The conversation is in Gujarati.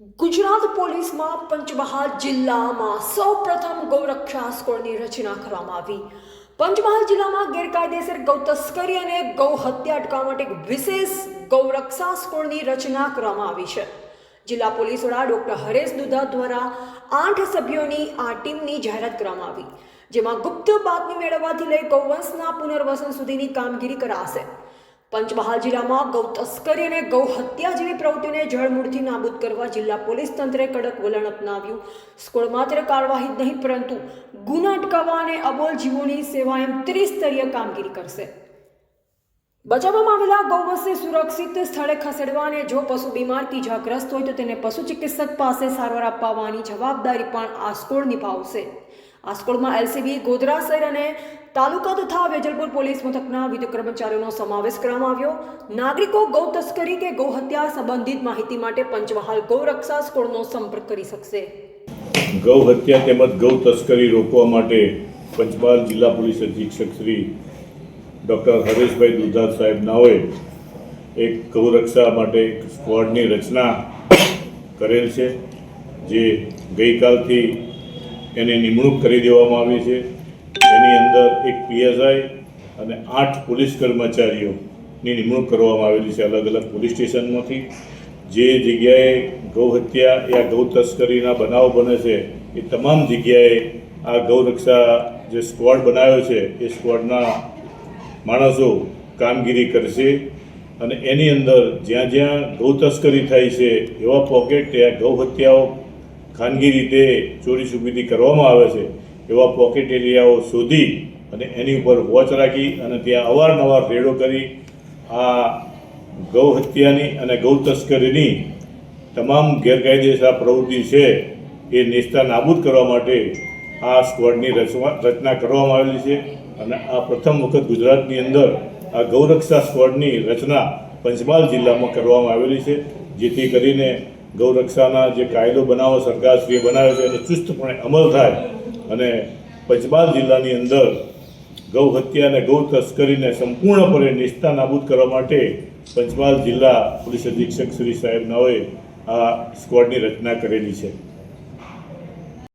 ગુજરાત પોલીસમાં પંચમહાલ જિલ્લામાં સૌ પ્રથમ ગૌરક્ષા સ્કોડની રચના કરવામાં આવી. પંચમહાલ જિલ્લામાં ગેરકાયદેસર ગૌ તસ્કરી અને ગૌ હત્યા અટકાવવા માટે વિશેષ ગૌરક્ષા સ્કોડની રચના કરવામાં આવી છે. જિલ્લા પોલીસ વડા ડોક્ટર હરેશ દુધા દ્વારા આઠ સભ્યોની આ ટીમની જાહેરાત કરવામાં આવી, જેમાં ગુપ્ત બાતમી મેળવવાથી લઈ ગૌવંશના પુનર્વસન સુધીની કામગીરી કરાશે. પંચમહાલ જિલ્લામાં ગૌ તસ્કરી અને ગૌ હત્યા જેવી પ્રવૃત્તિઓને જળમૂળથી નાબૂદ કરવા જિલ્લા પોલીસ તંત્રે કડક વલણ અપનાવ્યું. સ્કોડ માત્ર કાર્યવાહી નહીં, પરંતુ ગુના અટકાવવા અને અબોલ જીવોની સેવા એમ ત્રિસ્તરીય કામગીરી કરશે. બચાવવામાં આવેલા ગૌવંશને સુરક્ષિત સ્થળે ખસેડવા અને જો પશુ બીમાર કે ઇજાગ્રસ્ત હોય તો તેને પશુ ચિકિત્સક પાસે સારવાર અપાવવાની જવાબદારી પણ આસ્કોળ નિભાવશે. આસ્કોળમાં એલસીબી ગોધરા શહેર અને તાલુકા તથા વેજલપુર પોલીસ મથકના વિવિધ કર્મચારીઓનો સમાવેશ કરવામાં આવ્યો. નાગરિકો ગૌ તસ્કરી કે ગૌ હત્યા સંબંધિત માહિતી માટે પંચમહાલ ગૌરક્ષા સ્કોડનો સંપર્ક કરી શકશે. ગૌ હત્યા તેમજ ગૌ તસ્કરી રોકવા માટે પંચમહાલ જિલ્લા પોલીસ અધિક્ષક શ્રી ડૉક્ટર હરેશભાઈ દુધાર સાહેબ નાઓએ એક ગૌરક્ષા માટે એક સ્ક્વોડની રચના કરેલ છે, જે ગઈકાલથી એને નિમણૂક કરી દેવામાં આવી છે. એની અંદર એક પીએસઆઈ અને આઠ પોલીસ કર્મચારીઓની નિમણૂક કરવામાં આવેલી છે અલગ અલગ પોલીસ સ્ટેશનમાંથી. જે જગ્યાએ ગૌ હત્યા યા ગૌ તસ્કરીના બનાવ બને છે, એ તમામ જગ્યાએ આ ગૌરક્ષા જે સ્ક્વોડ બનાવ્યો છે, એ સ્ક્વોડના માણસો કામગીરી કરશે અને એની અંદર જ્યાં જ્યાં ગૌ તસ્કરી થાય છે, એવા પોકેટ ત્યાં ગૌ હત્યાઓ ખાનગી રીતે ચોરી છુપીથી કરવામાં આવે છે એવા પોકેટ એરિયાઓ શોધી અને એની ઉપર વોચ રાખી અને ત્યાં અવારનવાર રેડો કરી આ ગૌ હત્યાની અને ગૌ તસ્કરીની તમામ ગેરકાયદેસર પ્રવૃત્તિ છે એ નેસ્તા નાબૂદ કરવા માટે આ સ્કવોડની રચવા, રચના કરવામાં આવેલી છે અને આ પ્રથમ વખત ગુજરાતની અંદર આ ગૌરક્ષા સ્કવોડની રચના પંચમહાલ જિલ્લામાં કરવામાં આવેલી છે, જેથી કરીને ગૌરક્ષાના જે કાયદો બનાવો સરકારશ્રીએ બનાવ્યો છે એનો ચુસ્તપણે અમલ થાય અને પંચમહાલ જિલ્લાની અંદર ગૌ હત્યા અને ગૌ તસ્કરીને સંપૂર્ણપણે નિષ્ઠા નાબૂદ કરવા માટે પંચમહાલ જિલ્લા પોલીસ અધિક્ષક શ્રી સાહેબ નાઓએ આ સ્કવોડની રચના કરેલી છે.